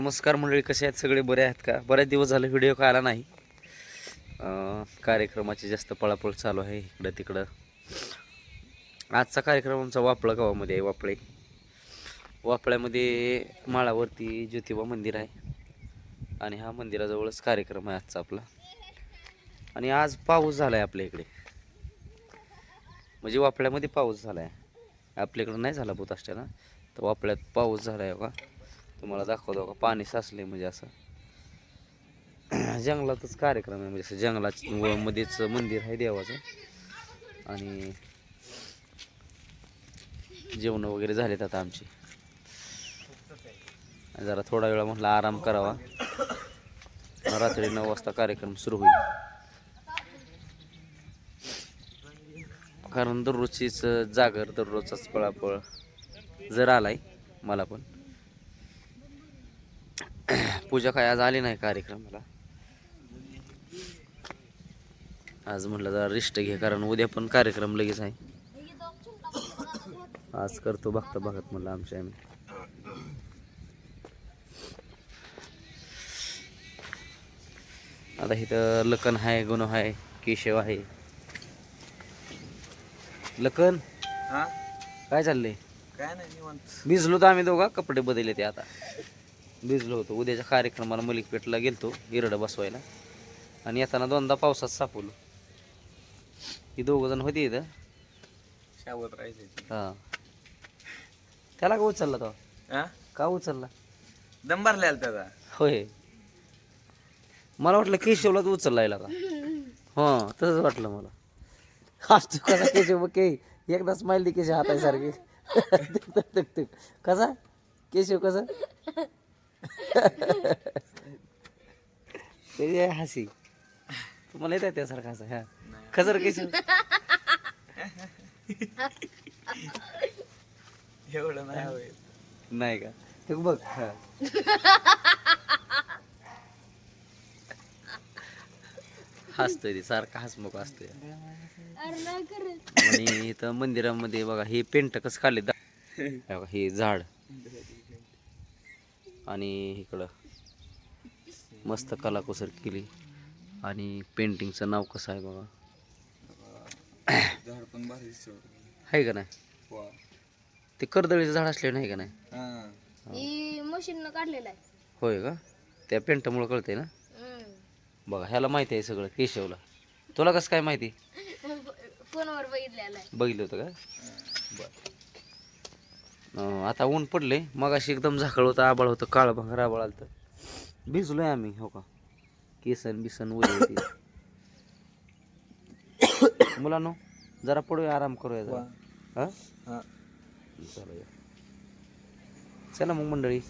नमस्कार मंडळी कसे आहेत? सगळे बरे आहेत का? बऱ्याच दिवस झाले व्हिडिओ काय आला नाही कार्यक्रमाची जास्त पळापळ चालू आहे इकडं तिकडं. आजचा कार्यक्रम आमचा वापळा गावामध्ये आहे वापळे. वापळ्यामध्ये माळावरती ज्योतिबा मंदिर आहे. आणि हा मंदिराजवळच कार्यक्रम आहे आजचा आपला. आणि आज पाऊस झाला आहे आपल्या इकडे. म्हणजे वापळ्यामध्ये पाऊस झाला आहे आपल्याकडं नाही झाला बहुत तर वापळ्यात पाऊस झाला आहे का तुम्हाला दाखवतो का? पाणी साचले म्हणजे असं. जंगलातच कार्यक्रम आहे म्हणजे असं जंगलात मध्येच मंदिर आहे देवाचं. आणि जेवण वगैरे झालेत आता आमची. जरा थोडा वेळा म्हटलं आराम करावा. रात्री नऊ वाजता कार्यक्रम सुरू होईल. कारण दररोजचीच जागर दररोजचाच पळापळ जर आलाय मला पण पूजा काय आज आली नाही कार्यक्रमाला? आज म्हटलं जरा रिस्ट घे कारण उद्या पण कार्यक्रम लगेच आहे. आज करतो बघता बघत म्हणलं आमच्या आम्ही. आता इथं लखन आहे गुण आहे केशव आहे. लखन? हा? काय चाललंय? काय नाही भिजलो तर आम्ही दोघा कपडे बदलले ते आता. भिजलो होतो. उद्याच्या कार्यक्रमाला मलिकपेठला गेलतो इरडं बसवायला. आणि येताना दोनदा पावसात सापवलो ही दोघ जण होती इथं. शावत राहायचं. हा. त्याला का उचलला तो? हा? का उचलला? दम भरलेला त्याचा? होय. मला वाटलं केशवलाच उचलला का हा तसंच वाटलं मला. आज तू कसा केशव के एकदा स्माईल दे केशव हातासारखी. कसा? केशव कसा? ते हसी. तुम्हाला येत आहे त्यासारखा हसा हा. खजर केशव एवढं नाही का? ते बघ हा. हसतोय ते सारखा हसमुख असतोय. आणि इथं मंदिरामध्ये बघा हे पेंट कसं काढले हे हे झाड. आणि इकडं मस्त कलाकुसर केली. आणि पेंटिंगचं नाव कसं आहे बघा. झाड पण भारी. आहे का नाही? वा. ते कर्दळीचं झाड असले नाही का नाही? हा. मशीन काढलेला आहे. होय का? त्या पेंटामुळं कळतंय ना? बघा ह्याला माहिती आहे सगळं केशवला. तुला कसं काय माहिती? फोनवर बघितलेला आहे. बघितलं होतं का? अं, आता ऊन पडले. मगाशी एकदम झाकळ होतं आबाळ होतं काळं भांगर आबाळ आलं भिजलोय आम्ही हो का? केसन बिसन होती. मुलांनो जरा पडूया आराम करूया. जरा. हा. चला मग मंडळी.